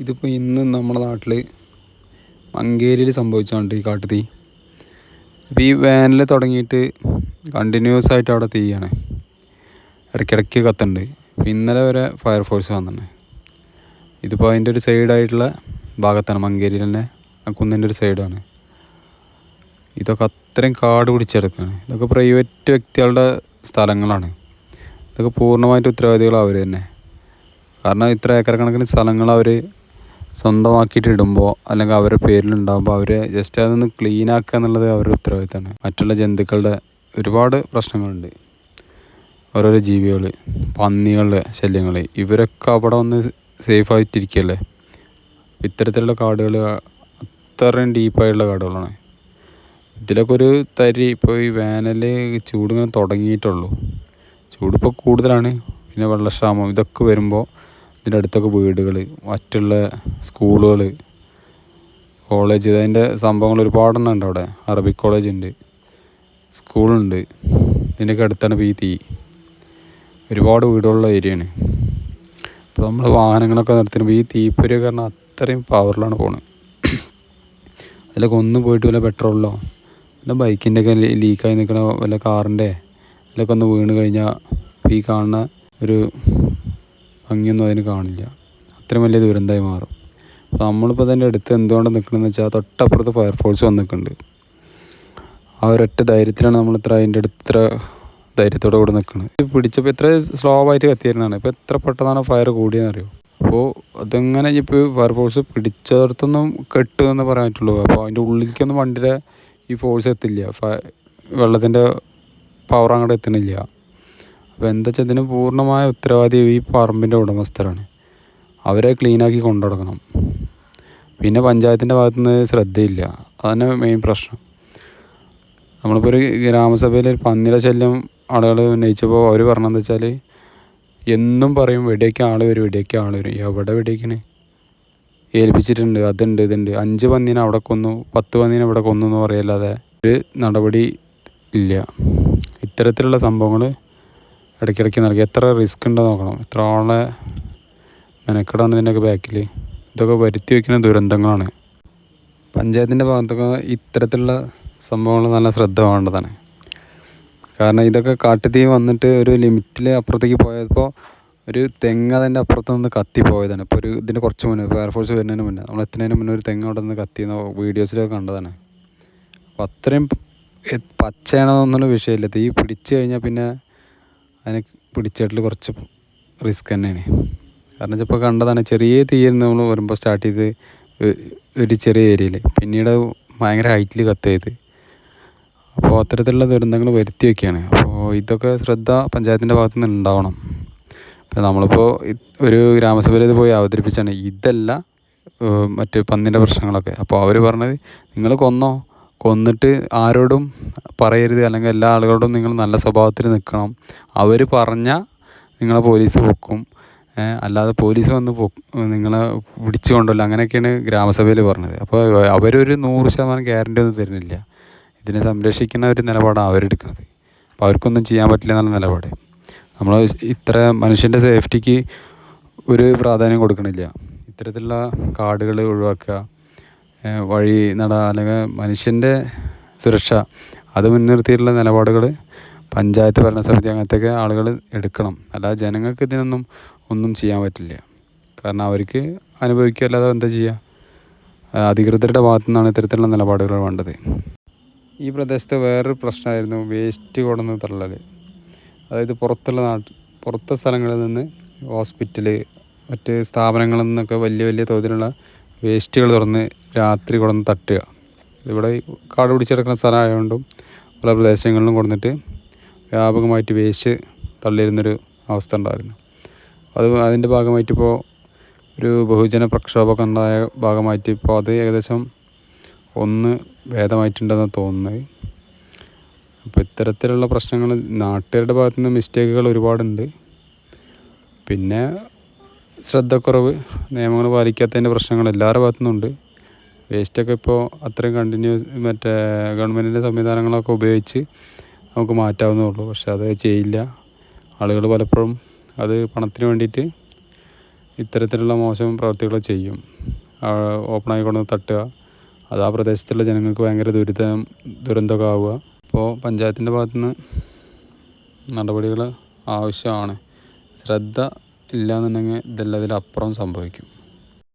ഇതിപ്പോൾ ഇന്ന് നമ്മുടെ നാട്ടിൽ മങ്കേരിയിൽ സംഭവിച്ചുകൊണ്ട് ഈ കാട്ടുതീ. ഇപ്പോൾ ഈ വേനൽ തുടങ്ങിയിട്ട് കണ്ടിന്യൂസ് ആയിട്ട് അവിടെ തീയാണ്. ഇടയ്ക്കിടയ്ക്ക് ഇപ്പോൾ ഇന്നലെ വരെ ഫയർഫോഴ്സ് വന്നിട്ടുണ്ട്. ഇതിപ്പോൾ അതിന്റെ ഒരു സൈഡായിട്ടുള്ള ഭാഗത്താണ്. മങ്കേരിയിൽ തന്നെ ആ കുന്നിന്റെ ഒരു സൈഡാണ് ഇതൊക്കെ അത്രയും കാട് പിടിച്ചെടുക്കുകയാണ് ഇതൊക്കെ പ്രൈവറ്റ് വ്യക്തികളുടെ സ്ഥലങ്ങളാണ്. ഇതൊക്കെ പൂർണമായിട്ട് ഉത്തരവാദികൾ അവർ തന്നെ. കാരണം ഇത്ര ഏക്കർ കണക്കിന് സ്ഥലങ്ങൾ അവർ സ്വന്തമാക്കിയിട്ട് ഇടുമ്പോൾ അല്ലെങ്കിൽ അവരുടെ പേരിലുണ്ടാകുമ്പോൾ അവർ ജസ്റ്റ് അതൊന്ന് ക്ലീൻ ആക്കുക എന്നുള്ളത് അവരുടെ ഉത്തരവാദിത്തമാണ്. മറ്റുള്ള ജന്തുക്കളുടെ ഒരുപാട് പ്രശ്നങ്ങളുണ്ട്. ഓരോരോ ജീവികൾ പന്നികളുടെ ശല്യങ്ങൾ ഇവരൊക്കെ അവിടെ വന്ന് സേഫ് ആയിട്ടിരിക്കുകയല്ലേ ഇത്തരത്തിലുള്ള കാടുകൾ അത്രയും ഡീപ്പായിട്ടുള്ള കാടുകളാണ്. ഇതിലൊക്കെ ഒരു തരി ഇപ്പോൾ ഈ വേനൽ ചൂടിങ്ങനെ തുടങ്ങിയിട്ടുള്ളൂ. ചൂടിപ്പോൾ കൂടുതലാണ്. പിന്നെ വെള്ളക്ഷാമം ഇതൊക്കെ വരുമ്പോൾ ഇതിന്റെ അടുത്തൊക്കെ വീടുകൾ മറ്റുള്ള സ്കൂളുകൾ കോളേജ് അതിന്റെ സംഭവങ്ങൾ ഒരുപാടെണ്ണം ഉണ്ട് അവിടെ. അറബിക് കോളേജ് ഉണ്ട് സ്കൂളുണ്ട് ഇതിന്റെയൊക്കെ അടുത്താണ് ഈ തീ. ഒരുപാട് വീടുകളുള്ള ഏരിയയാണ് അപ്പോൾ നമ്മൾ വാഹനങ്ങളൊക്കെ നിർത്തുമ്പോൾ ഈ തീപ്പൊരി കാരണം അത്രയും പവറിലാണ് പോകുന്നത് അതിലൊക്കെ ഒന്നും പോയിട്ട് വല്ല പെട്രോളിലോ വല്ല ബൈക്കിന്റെ ഒക്കെ ലീക്കായി നിൽക്കണ വല്ല കാറിന്റെ അതിലൊക്കെ ഒന്ന് വീണ് കഴിഞ്ഞാൽ ഈ കാണുന്ന ഒരു ഭംഗിയൊന്നും അതിന് കാണില്ല. അത്രയും വലിയ ദുരന്തമായി മാറും. അപ്പോൾ നമ്മളിപ്പോൾ അതിന്റെ അടുത്ത് എന്തുകൊണ്ട് നിൽക്കണമെന്ന് വെച്ചാൽ തൊട്ടപ്പുറത്ത് ഫയർഫോഴ്സ് വന്നിട്ടുണ്ട്. ആ ഒരൊറ്റ ധൈര്യത്തിലാണ് നമ്മൾ ഇത്ര അതിന്റെ അടുത്ത് ഇത്ര ധൈര്യത്തോടെ കൂടെ നിൽക്കുന്നത് പിടിച്ചപ്പോൾ ഇത്ര സ്ലോ ആയിട്ട് കത്തിയിരുന്നതാണ്. ഇപ്പോൾ എത്ര പെട്ടെന്നാണ് ഫയർ കൂടിയെന്ന് അറിയോ? അപ്പോൾ അതെങ്ങനെ ഇപ്പോൾ ഫയർഫോഴ്സ് പിടിച്ചേർത്തൊന്നും കെട്ടു എന്ന് പറയാൻ പറ്റുള്ളൂ. അപ്പോൾ അതിന്റെ ഉള്ളിലേക്കൊന്നും വണ്ടിയുടെ ഈ ഫോഴ്സ് എത്തില്ല. വെള്ളത്തിന്റെ പവർ അങ്ങോട്ട് എത്തുന്നില്ല അപ്പോൾ എന്താ വെച്ചാൽ ഇതിന് പൂർണമായ ഉത്തരവാദി ഈ പറമ്പിന്റെ ഉടമസ്ഥരാണ്. അവരെ ക്ലീനാക്കി കൊണ്ടു നടക്കണം പിന്നെ പഞ്ചായത്തിന്റെ ഭാഗത്തുനിന്ന് ശ്രദ്ധയില്ല. അതന്നെ മെയിൻ പ്രശ്നം. നമ്മളിപ്പോൾ ഒരു ഗ്രാമസഭയിൽ ഒരു പന്നിയുടെ ശല്യം ആളുകൾ ഉന്നയിച്ചപ്പോൾ അവർ പറഞ്ഞതെന്ന് വെച്ചാൽ എന്നും പറയും വെടിയൊക്കെ ആൾ വരും വെടിയൊക്കെ ആൾ വരും. എവിടെ വെടിയൊക്കെയാണ് ഏൽപ്പിച്ചിട്ടുണ്ട് അതുണ്ട് ഇതുണ്ട്. അഞ്ച് പന്നീനെ അവിടെ കൊന്നു പത്ത് പന്നീനെ അവിടെ കൊന്നു എന്ന് പറയല്ലാതെ ഒരു നടപടി ഇല്ല. ഇത്തരത്തിലുള്ള സംഭവങ്ങൾ ഇടയ്ക്കിടയ്ക്ക് നൽകി എത്ര റിസ്ക് ഉണ്ടോ നോക്കണം. എത്ര ആളെ മെനക്കെടാണ് ഇതിന്റെയൊക്കെ ബാക്കിൽ ഇതൊക്കെ വരുത്തി വയ്ക്കുന്ന ദുരന്തങ്ങളാണ്. പഞ്ചായത്തിന്റെ ഭാഗത്തൊക്കെ ഇത്തരത്തിലുള്ള സംഭവങ്ങൾ നല്ല ശ്രദ്ധ വേണ്ടതാണ്. കാരണം ഇതൊക്കെ കാട്ടുതീ വന്നിട്ട് ഒരു ലിമിറ്റിൽ അപ്പുറത്തേക്ക് പോയപ്പോൾ ഒരു തെങ്ങ് അതിന്റെ അപ്പുറത്ത് നിന്ന് കത്തി പോയതാണ് ഇപ്പോൾ ഒരു ഇതിന്റെ കുറച്ച് മുന്നേ എയർഫോഴ്സ് വരുന്നതിന് മുന്നേ. നമ്മൾ എത്തുന്നതിന് മുന്നേ ഒരു തെങ്ങ് അവിടെ നിന്ന് കത്തിയെന്ന് വീഡിയോസിലൊക്കെ കണ്ടതാണ്. അപ്പോൾ അത്രയും പച്ചയാണെന്നൊന്നും വിഷയമില്ല. തീ പിടിച്ചു കഴിഞ്ഞാൽ പിന്നെ അതിനെ പിടിച്ചിട്ടിൽ കുറച്ച് റിസ്ക് തന്നെയാണ്. കാരണം ഇപ്പോൾ കണ്ടതാണ് ചെറിയ തീയിൽ നമ്മൾ വരുമ്പോൾ സ്റ്റാർട്ട് ചെയ്ത് ഒരു ചെറിയ ഏരിയയിൽ പിന്നീട് ഭയങ്കര ഹൈറ്റിൽ കത്തിയത്. അപ്പോൾ അത്തരത്തിലുള്ള ദുരന്തങ്ങൾ വരുത്തി വയ്ക്കുകയാണ് അപ്പോൾ ഇതൊക്കെ ശ്രദ്ധ പഞ്ചായത്തിന്റെ ഭാഗത്തു നിന്ന് ഉണ്ടാവണം. അപ്പോൾ നമ്മളിപ്പോൾ ഒരു ഗ്രാമസഭയിൽ ഇത് പോയി അവതരിപ്പിച്ചാണ്. ഇതല്ല മറ്റ് പന്നിന്റെ പ്രശ്നങ്ങളൊക്കെ. അപ്പോൾ അവർ പറഞ്ഞത് നിങ്ങൾ കൊന്നോ കൊന്നിട്ട് ആരോടും പറയരുത്. അല്ലെങ്കിൽ എല്ലാ ആളുകളോടും നിങ്ങൾ നല്ല സ്വഭാവത്തിൽ നിൽക്കണം. അവർ പറഞ്ഞാൽ നിങ്ങളെ പോലീസ് പൊക്കും. അല്ലാതെ പോലീസ് വന്ന് പൊ നിങ്ങളെ പിടിച്ചു കൊണ്ടല്ലോ അങ്ങനെയൊക്കെയാണ് ഗ്രാമസഭയിൽ പറഞ്ഞത്. അപ്പോൾ അവരൊരു നൂറ് ശതമാനം ഗ്യാരണ്ടി ഒന്നും തരുന്നില്ല. ഇതിനെ സംരക്ഷിക്കുന്ന ഒരു നിലപാടാണ് അവരെടുക്കുന്നത് അപ്പോൾ അവർക്കൊന്നും ചെയ്യാൻ പറ്റില്ല എന്നുള്ള നിലപാട്. നമ്മൾ ഇത്ര മനുഷ്യന്റെ സേഫ്റ്റിക്ക് ഒരു പ്രാധാന്യം കൊടുക്കണില്ല. ഇത്തരത്തിലുള്ള കാർഡുകൾ ഒഴിവാക്കുക. വഴി നട അല്ലെങ്കിൽ മനുഷ്യന്റെ സുരക്ഷ അത് മുൻനിർത്തിയിട്ടുള്ള നിലപാടുകൾ പഞ്ചായത്ത് ഭരണസമിതി അങ്ങനത്തെയൊക്കെ ആളുകൾ എടുക്കണം. അല്ലാതെ ജനങ്ങൾക്ക് ഇതിനൊന്നും ഒന്നും ചെയ്യാൻ പറ്റില്ല. കാരണം അവർക്ക് അനുഭവിക്കുക അല്ലാതെ എന്താ ചെയ്യുക? അധികൃതരുടെ ഭാഗത്തു നിന്നാണ് ഇത്തരത്തിലുള്ള നിലപാടുകൾ വേണ്ടത്. ഈ പ്രദേശത്ത് വേറൊരു പ്രശ്നമായിരുന്നു വേസ്റ്റ് കൊണ്ടുവന്ന് തള്ളൽ അതായത് പുറത്തുള്ള നാട്ടിൽ പുറത്തെ സ്ഥലങ്ങളിൽ നിന്ന് ഹോസ്പിറ്റൽ മറ്റ് സ്ഥാപനങ്ങളിൽ നിന്നൊക്കെ വലിയ വലിയ തോതിലുള്ള വേസ്റ്റുകൾ തുറന്ന് രാത്രി കൊണ്ടുവന്ന് തട്ടുക. ഇവിടെ കാട് പിടിച്ചെടുക്കുന്ന സ്ഥലമായതുകൊണ്ടും പല പ്രദേശങ്ങളിലും കൊണ്ടുവന്നിട്ട് വ്യാപകമായിട്ട് വേസ്റ്റ് തള്ളിയിരുന്നൊരു അവസ്ഥ ഉണ്ടായിരുന്നു. അത് അതിന്റെ ഭാഗമായിട്ട് ഇപ്പോൾ ഒരു ബഹുജന പ്രക്ഷോഭമൊക്കെ ഉണ്ടായ ഭാഗമായിട്ട് ഇപ്പോൾ അത് ഏകദേശം ഒന്ന് ഭേദമായിട്ടുണ്ടെന്ന് തോന്നുന്നത്. അപ്പോൾ ഇത്തരത്തിലുള്ള പ്രശ്നങ്ങൾ നാട്ടുകാരുടെ ഭാഗത്തുനിന്ന് മിസ്റ്റേക്കുകൾ ഒരുപാടുണ്ട്. പിന്നെ ശ്രദ്ധക്കുറവ് നിയമങ്ങൾ പാലിക്കാത്തതിന്റെ പ്രശ്നങ്ങൾ എല്ലാവരുടെ ഭാഗത്തുനിന്നുണ്ട്. വേസ്റ്റൊക്കെ ഇപ്പോൾ അത്രയും കണ്ടിന്യൂസ് മറ്റേ ഗവൺമെന്റിന്റെ സംവിധാനങ്ങളൊക്കെ ഉപയോഗിച്ച് നമുക്ക് മാറ്റാവുന്നേ ഉള്ളൂ. പക്ഷെ അത് ചെയ്യില്ല. ആളുകൾ പലപ്പോഴും അത് പണത്തിന് വേണ്ടിയിട്ട് ഇത്തരത്തിലുള്ള മോശം പ്രവർത്തികൾ ചെയ്യും. ഓപ്പണായി കൊണ്ടുവന്ന് തട്ടുക. അത് ആ പ്രദേശത്തുള്ള ജനങ്ങൾക്ക് ഭയങ്കര ദുരിതം ദുരന്തമൊക്കെ ആവുക. അപ്പോൾ പഞ്ചായത്തിന്റെ ഭാഗത്തുനിന്ന് നടപടികൾ ആവശ്യമാണ്. ശ്രദ്ധ ഇല്ല എന്നുണ്ടെങ്കിൽ ഇതെല്ലാം ഇതിലപ്പുറം സംഭവിക്കും.